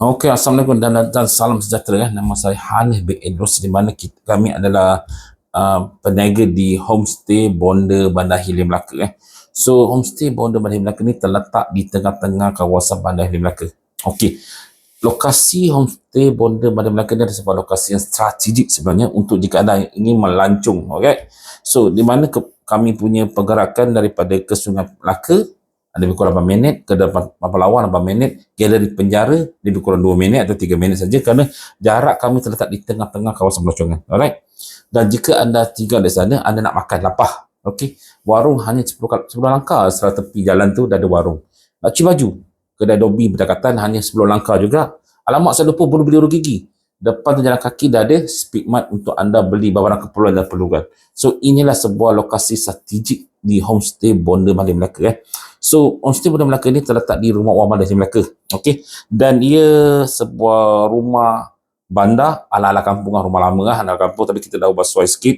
Okey, Assalamualaikum dan, dan, dan salam sejahtera. Eh. Nama saya Hanif bin Idrus di mana kita, kami adalah uh, peniaga di Homestay Bonda Bandar Hilir Melaka. Eh. So, Homestay Bonda Bandar Hilir Melaka ni terletak di tengah-tengah kawasan Bandar Hilir Melaka. Okey, lokasi Homestay Bonda Bandar Melaka ni adalah sebuah lokasi yang strategik sebenarnya untuk jika anda ingin melancung. Okay? So, di mana ke, kami punya pergerakan daripada ke Sungai Melaka lebih kurang 8 minit, ke depan Lawan 8 minit, galeri penjara lebih kurang 2 minit atau 3 minit saja kerana jarak kami terletak di tengah-tengah kawasan pelancongan. Alright. Dan jika anda tinggal di sana, anda nak makan lapah. Okey. Warung hanya 10, 10 langkah setelah tepi jalan tu dah ada warung. Nak cuci baju. Kedai Dobi berdekatan hanya 10 langkah juga. Alamak saya lupa bulu beli gigi. Depan tu jalan kaki dah ada speedmart untuk anda beli barang keperluan dan perlukan. So inilah sebuah lokasi strategik di homestay Bonda Malay Melaka eh. So homestay Bonda Melaka ni terletak di rumah Wah Malay Melaka. Okey. Dan ia sebuah rumah bandar ala-ala kampung lah, rumah lama lah, ala kampung tapi kita dah ubah sesuai sikit.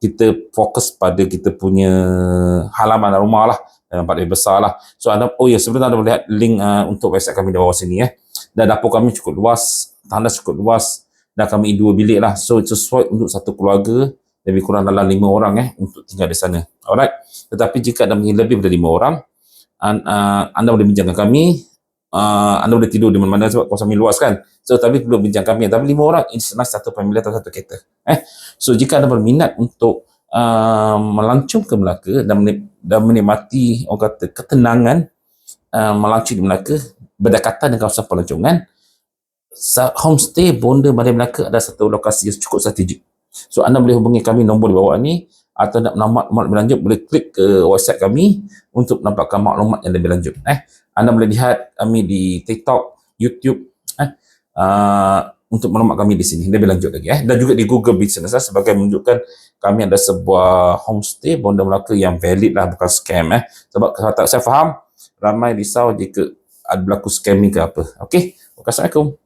Kita fokus pada kita punya halaman rumah lah yang paling besar lah. So anda, oh ya sebenarnya anda boleh lihat link uh, untuk website kami di bawah sini eh. Dan dapur kami cukup luas, tandas cukup luas dan kami dua bilik lah. So sesuai untuk satu keluarga lebih kurang dalam lima orang eh untuk tinggal di sana. Alright. Tetapi jika anda ingin lebih daripada lima orang, uh, anda boleh bincangkan kami. Uh, anda boleh tidur di mana-mana sebab kawasan kami luas kan. So tapi perlu bincang kami. Tapi lima orang, ini senang satu family atau satu kereta. Eh. So jika anda berminat untuk uh, melancung ke Melaka dan, dan menikmati orang kata ketenangan uh, melancung di Melaka berdekatan dengan kawasan pelancongan, homestay Bonda Balai Melaka adalah satu lokasi yang cukup strategik. So anda boleh hubungi kami nombor di bawah ni atau nak maklumat lebih lanjut boleh klik ke website kami untuk mendapatkan maklumat yang lebih lanjut. Eh, anda boleh lihat kami di TikTok, YouTube, eh, uh, untuk maklumat kami di sini lebih lanjut lagi. Eh, dan juga di Google Business eh, sebagai menunjukkan kami ada sebuah homestay Bonda Melaka yang valid lah bukan scam. Eh, sebab kalau tak saya faham ramai risau jika ada berlaku scam ni ke apa. Okey, Assalamualaikum.